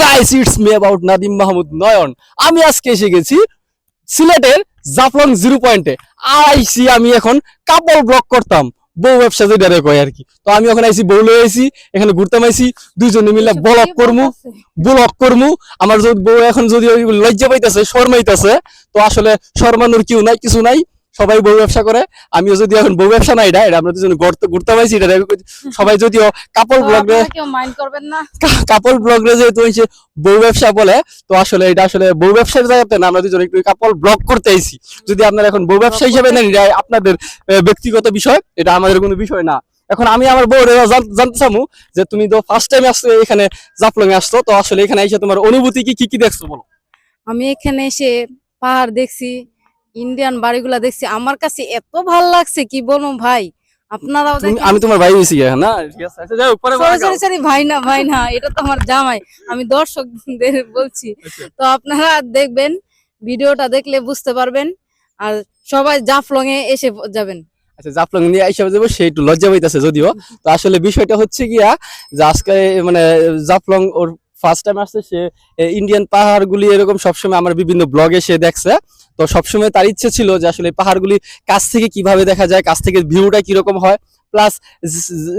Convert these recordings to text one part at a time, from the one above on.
Guys it's me about Nadim Mahmud Nayan আমি আজকে এসে গেছি সিলেটের জাফলং জিরো পয়েন্টে। আইসি আমি এখন কাপড় ব্লক করতাম। বউ ব্যবসা যেটা রে কয় আর কি তো আমি ওখানে আইসি বউ লয়ে আইসি এখানে ঘুরতে আইসি দুইজনে মিলে ব্লক করমু ব্লক করমু। আমার যদি বউ এখন যদি লজ্জা পাইতেছে শর্মাইতেছে তো আসলে শর্মানোর কিউ নাই কিছু নাই। সবাই বউ ব্যবসা করে আমিও যদি এখন বউ ব্যবসা নাই এটা এটা আমরা দুজনে ঘুরতে ঘুরতে পাইছি এটা সবাই যদিও কাপড় ব্লগ কেউ মাইন্ড করবেন না। কাপল ব্লগে যেহেতু হয়েছে বউ ব্যবসা বলে তো আসলে এটা আসলে বউ ব্যবসার জায়গাতে না আমরা দুজন একটু কাপল ব্লগ করতে আইছি। যদি আপনারা এখন বউ ব্যবসা হিসেবে নেন এটা আপনাদের ব্যক্তিগত বিষয় এটা আমাদের কোনো বিষয় না। এখন আমি আমার বউ জানতে চামু যে তুমি তো ফার্স্ট টাইম আসছো এখানে জাফলং এ আসছো তো আসলে এখানে এসে তোমার অনুভূতি কি কি কি দেখছ বলো? আমি এখানে এসে পাহাড় দেখছি ইন্ডিয়ান বাড়িগুলা দেখছি আমার কাছে এত ভালো লাগছে কি বলব ভাই? আপনারাও আমি তোমার ভাই এখন না? ঠিক আছে আচ্ছা, যাই পরে সরি সরি সরি ভাই না ভাই না এটা তো আমার জামাই আমি দর্শকদের বলছি। আচ্ছা। তো আপনারা দেখবেন ভিডিওটা দেখলে বুঝতে পারবেন আর সবাই জাফলং এ এসে যাবেন। আচ্ছা জাফলং নিয়ে হিসাবে যাব সে একটু লজ্জা পাইতেছে যদিও। তো আসলে বিষয়টা হচ্ছে গিয়া যে আজকে মানে জাফলং ওর ফার্স্ট টাইম আসছে, সে ইন্ডিয়ান পাহাড়গুলি এরকম সবসময় আমার বিভিন্ন ব্লগে সে দেখছে। তো সবসময় তার ইচ্ছে ছিল যে আসলে পাহাড়গুলি কাছ থেকে কীভাবে দেখা যায়, কাছ থেকে ভিউটা কীরকম হয় প্লাস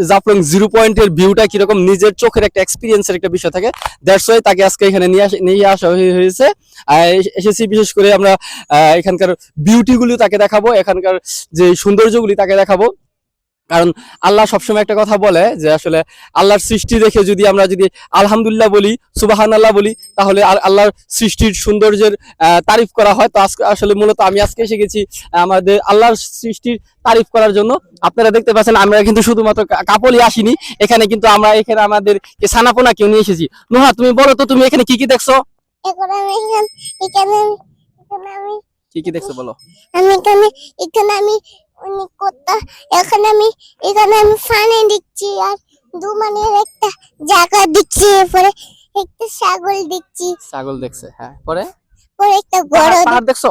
জাফলং জিরো পয়েন্টের ভিউটা কীরকম নিজের চোখের একটা এক্সপিরিয়েন্সের একটা বিষয় থাকে। দ্যাটস ওয়াই তাকে আজকে এখানে নিয়ে আসা নিয়ে আসা হয়ে- হয়েছে। এসেছি বিশেষ করে আমরা এখানকার বিউটিগুলি তাকে দেখাবো, এখানকার যে সৌন্দর্যগুলি তাকে দেখাবো। কারণ আল্লাহ সবসময় একটা কথা বলে যে আসলে আল্লাহর সৃষ্টি দেখে যদি আমরা যদি আলহামদুলিল্লাহ বলি সুবাহান আল্লাহ বলি তাহলে আল- আল্লাহর সৃষ্টির সৌন্দর্যের তারিফ করা হয়। তো আজকে আসলে মূলত আমি আজকে এসে গেছি আমাদের আল্লাহর সৃষ্টির তারিফ করার জন্য। আপনারা দেখতে পাচ্ছেন আমরা কিন্তু শুধুমাত্র কাপড়ই আসিনি। এখানে কিন্তু আমরা এখানে আমাদের সানাপোনা কেউ নিয়ে এসেছি। নোহা তুমি বলো তো তুমি এখানে কি কি দেখছ? কি কি দেখছ বলো? আমি এখানে এখানে আমি এখানে আমি এখানে আমি ফানে দেখছি আর দু মানের একটা জায়গা দেখছি এরপরে একটা ছাগল দেখছি। ছাগল দেখছে হ্যাঁ পরে? পরে একটা গরু পাহাড় দেখছ।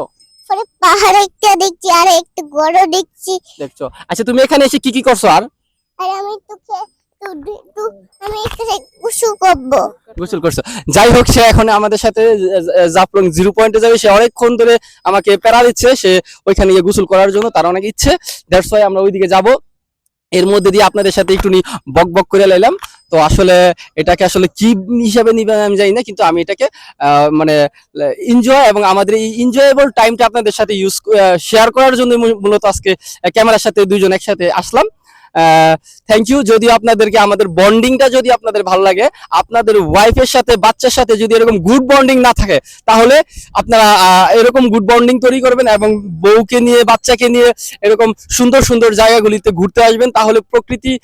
পরে পাহাড় একটা দেখছি আর একটা গরু দেখছি। দেখছ। আচ্ছা তুমি এখানে এসে কি কি করছ আর? আর আমি তো- যাই হোক, সে এখন আমাদের সাথে জাফলং জিরো পয়েন্টে যাবে। সে অনেকক্ষণ ধরে আমাকে প্যারা দিচ্ছে। সে ওইখানে গিয়ে গোসল করার জন্য তার অনেক ইচ্ছে। দ্যাটস ওয়াই আমরা ওইদিকে যাব। এর মধ্যে দিয়ে আপনাদের সাথে একটু বক বক করে লাইলাম তো আসলে এটাকে আসলে কি হিসাবে নিবেন আমি জানি না, কিন্তু আমি এটাকে মানে এনজয় এবং আমাদের এই এনজয়েবল টাইমটা আপনাদের সাথে ইউজ শেয়ার করার জন্য মূলত আজকে ক্যামেরার সাথে দুইজন একসাথে আসলাম। থ্যাংক ইউ যদি আপনাদেরকে আমাদের বন্ডিংটা যদি আপনাদের ভালো লাগে, আপনাদের ওয়াইফের সাথে, বাচ্চার সাথে যদি এরকম গুড বন্ডিং না থাকে, তাহলে আপনারা এরকম গুড বন্ডিং তৈরি করবেন এবং বউকে নিয়ে, বাচ্চাকে নিয়ে এরকম সুন্দর সুন্দর জায়গাগুলিতে ঘুরতে আসবেন। তাহলে প্রকৃতি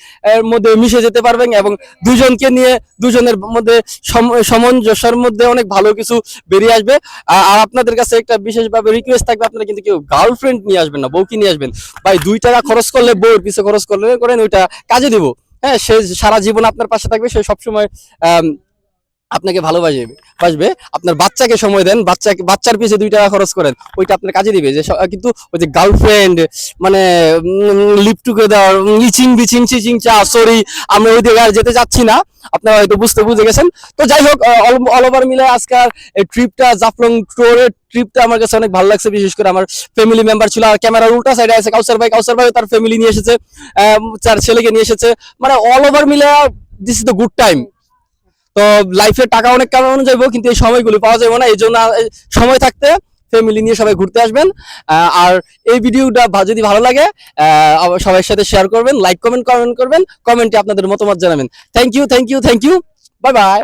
মধ্যে মিশে যেতে পারবেন এবং দুজনকে নিয়ে, দুজনের মধ্যে সম- সামঞ্জস্যের মধ্যে অনেক ভালো কিছু বেরিয়ে আসবে। আর আপনাদের কাছে একটা বিশেষভাবে রিকোয়েস্ট থাকবে, আপনারা কিন্তু কেউ গার্লফ্রেন্ড নিয়ে আসবেন না, বউকে নিয়ে আসবেন। ভাই, দুই টাকা খরচ করলে বউয়ের পিছে খরচ করলে করেন ওইটা কাজে দিব। হ্যাঁ সে সারা জীবন আপনার পাশে থাকবে সে সবসময় আম, আপনাকে ভালোবাসবে, বাসবে। আপনার বাচ্চাকে সময় দেন বাচ্চাকে বাচ্চার পিছে দুই টাকা খরচ করেন, ওইটা আপনার কাজে দিবে। যে কিন্তু ওই যে গার্লফ্রেন্ড মানে লিপ টুগেদার ইচিং বিচিং চিচিং চা সরি আমরা ওই দিকে আর যেতে চাচ্ছি না। আপনারা হয়তো বুঝতে বুঝে গেছেন। তো যাই হোক অল ওভার মিলে আজকাল এই ট্রিপটা জাফলং ট্যুরের ট্রিপটা আমার কাছে অনেক ভালো লাগছে, বিশেষ করে আমার ফ্যামিলি মেম্বার ছিল। আর ক্যামেরার উল্টা সাইডে আছে কাউসার ভাই। কাউসার ভাই তার ফ্যামিলি নিয়ে এসেছে তার ছেলেকে নিয়ে এসেছে। মানে অল ওভার মিলে this is the good time তো লাইফে টাকা অনেক কামানো যাব কিন্তু এই সময়গুলো পাওয়া যাবে না, এই জন্য সময় থাকতে ফ্যামিলি নিয়ে সবাই ঘুরতে আসবেন। আর এই ভিডিওটা যদি ভালো লাগে সবার সাথে শেয়ার করবেন লাইক কমেন্ট কমেন্ট করবেন কমেন্টে আপনাদের মতামত জানাবেন। Thank you thank you thank you bye bye